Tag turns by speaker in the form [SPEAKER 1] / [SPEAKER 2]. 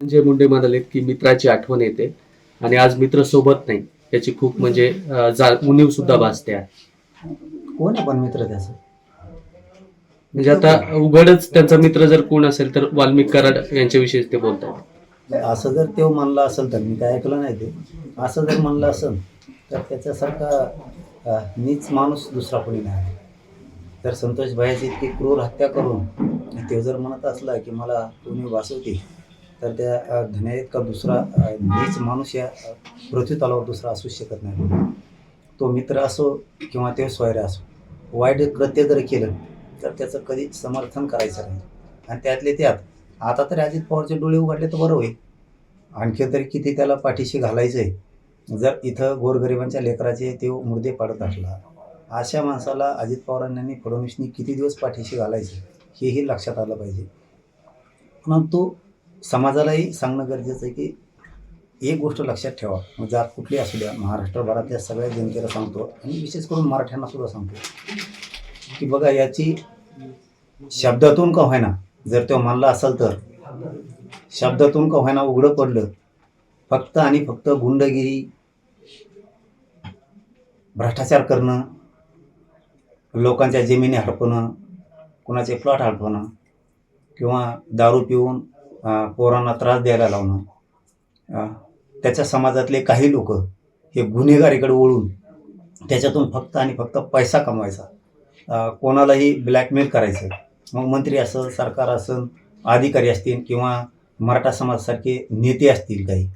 [SPEAKER 1] संजय मुंडे म्हणाले की मित्राची आठवण येते आणि आज मित्र सोबत नाही. याची खूप म्हणजे उणीव सुद्धा भासते आहे.
[SPEAKER 2] कोण आहे पण मित्र त्याचं?
[SPEAKER 1] म्हणजे आता उघडच त्यांचा मित्र जर कोण असेल तर वाल्मिक कराड यांच्याविषयी ते बोलतात.
[SPEAKER 2] असं जर तो म्हणलं असेल तर मी काय ऐकलं नाही ते. असं जर म्हणलं असेल तर त्याच्यासारखा नीच माणूस दुसरा कोणी नाही. जर संतोष भाईची इतकी क्रूर हत्या करून ते जर म्हणत असला की मला कोणी वाचवते तर त्या धन्याइतका इतका दुसरा अं, नीच माणूस या अं, पृथ्वी तलावर दुसरा असू शकत नाही. तो मित्र असो किंवा ते स्वैर असो वाईट कृत्य जर केलं तर त्याचं कधीच समर्थन करायचं नाही. आणि त्यातले त्यात आता तरी अजित पवारचे डोळे उघडले तर बरं होईल. आणखी तरी किती त्याला पाठीशी घालायचं आहे. जर इथं गोरगरिबांच्या लेकराचे ते मुर्दे पाडत असला अशा माणसाला अजित पवारांनी फडणवीसनी किती दिवस पाठीशी घालायचे हेही लक्षात आलं पाहिजे. परंतु समाजालाही सांगणं गरजेचं आहे की एक गोष्ट लक्षात ठेवा. मग जात कुठली असू द्या महाराष्ट्रभरातल्या सगळ्या जनतेला सांगतो आणि विशेष करून मराठ्यांना सुद्धा सांगतो. की बघा याची शब्दातून का होईना जर तो मानला असेल तर शब्दातून का होईना उघडं पडलं फक्त आणि फक्त गुंडगिरी भ्रष्टाचार करणं लोकांच्या जमिनी हडपणं कुणाचे प्लॉट हडपणं किंवा दारू पिऊन पोरांना त्रास द्यायला लावणं. त्याच्या समाजातले काही लोक हे गुन्हेगारीकडे वळून त्याच्यातून फक्त आणि फक्त पैसा कमवायचा. कोणालाही ब्लॅकमेल करायचं. मग मंत्री असं सरकार असं अधिकारी असतील किंवा मराठा समाजासारखे नेते असतील काही